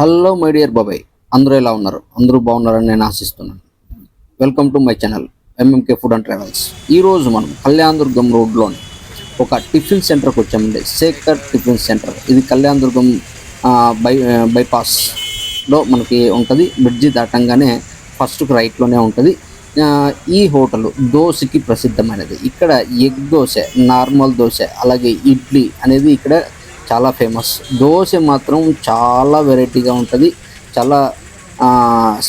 Hello my dear బాబాయ్. అందరూ ఎలా ఉన్నారు? అందరూ బాగున్నారని నేను ఆశిస్తున్నాను. Welcome to my channel MMK food and travels ఈరోజు మనం కళ్యాణదుర్గం రోడ్లోని ఒక టిఫిన్ సెంటర్కి వచ్చామండి. Shekhar tiffin centre. ఇది కళ్యాణదుర్గం బై బైపాస్లో మనకి ఉంటుంది. బ్రిడ్జి దాటంగానే ఫస్ట్ రైట్లోనే ఉంటుంది. ఈ హోటల్ దోశకి ప్రసిద్ధమైనది. ఇక్కడ ఎగ్ దోశ నార్మల్ దోశ అలాగే ఇడ్లీ అనేది ఇక్కడ చాలా ఫేమస్ దోశ మాత్రం చాలా వెరైటీగా ఉంటుంది. చాలా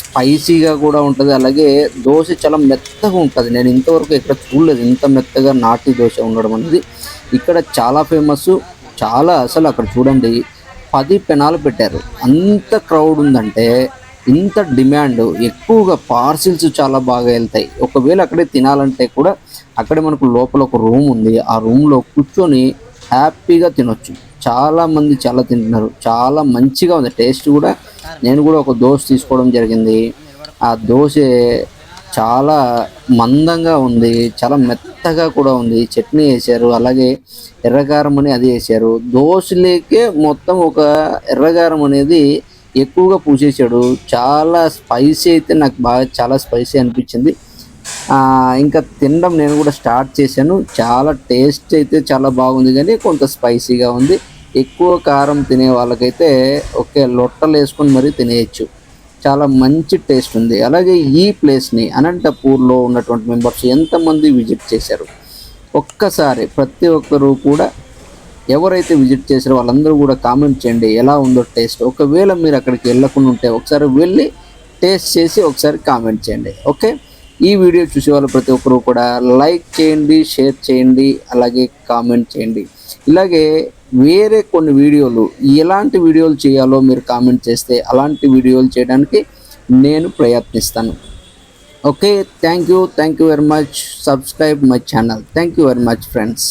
స్పైసీగా కూడా ఉంటుంది. అలాగే దోశ చాలా మెత్తగా ఉంటుంది. నేను ఇంతవరకు ఇక్కడ చూడలేదు. ఇంత మెత్తగా నాటి దోశ ఉండడం అనేది ఇక్కడ చాలా ఫేమస్ చాలా అసలు అక్కడ చూడండి. పది పెనాలు పెట్టారు. అంత క్రౌడ్ ఉందంటే ఇంత డిమాండ్ ఎక్కువగా పార్సిల్స్ చాలా బాగా వెళ్తాయి. ఒకవేళ అక్కడే తినాలంటే కూడా అక్కడే మనకు లోపల ఒక రూమ్ ఉంది. ఆ రూమ్లో కూర్చొని హ్యాపీగా తినొచ్చు. చాలా మంది చాలా తింటున్నారు. చాలా మంచిగా ఉంది. టేస్ట్ కూడా నేను కూడా ఒక దోశ తీసుకోవడం జరిగింది. ఆ దోశ చాలా మందంగా ఉంది. చాలా మెత్తగా కూడా ఉంది. చట్నీ వేశారు. అలాగే ఎర్రగారం అని అది వేశారు. దోశలేకే మొత్తం ఒక ఎర్రగారం అనేది ఎక్కువగా పూసేసాడు చాలా స్పైసీ అయితే నాకు బాగా చాలా స్పైసీ అనిపించింది. ఇంకా తినడం నేను కూడా స్టార్ట్ చేశాను. చాలా టేస్ట్ అయితే చాలా బాగుంది కానీ కొంత స్పైసీగా ఉంది. ఎక్కువ కారం తినే వాళ్ళకైతే ఒకే లొట్టలు వేసుకొని మరీ తినేయచ్చు. చాలా మంచి టేస్ట్ ఉంది. అలాగే ఈ ప్లేస్ని అనంతపూర్లో ఉన్నటువంటి మెంబర్స్ ఎంతమంది విజిట్ చేశారు? ఒక్కసారి ప్రతి ఒక్కరు కూడా ఎవరైతే విజిట్ చేశారో వాళ్ళందరూ కూడా కామెంట్ చేయండి. ఎలా ఉందో టేస్ట్. ఒకవేళ మీరు అక్కడికి వెళ్ళకుండా ఉంటే ఒకసారి వెళ్ళి టేస్ట్ చేసి ఒకసారి కామెంట్ చేయండి. ఓకే? ఈ వీడియో చూసే వాళ్ళు ప్రతి ఒక్కరు కూడా లైక్ చేయండి షేర్ చేయండి అలాగే కామెంట్ చేయండి. ఇలాగే వేరే కొన్ని వీడియోలు ఎలాంటి వీడియోలు చేయాలో మీరు కామెంట్ చేస్తే అలాంటి వీడియోలు చేయడానికి నేను ప్రయత్నిస్తాను. Okay thank you thank you very much. Subscribe my channel. Thank you very much friends.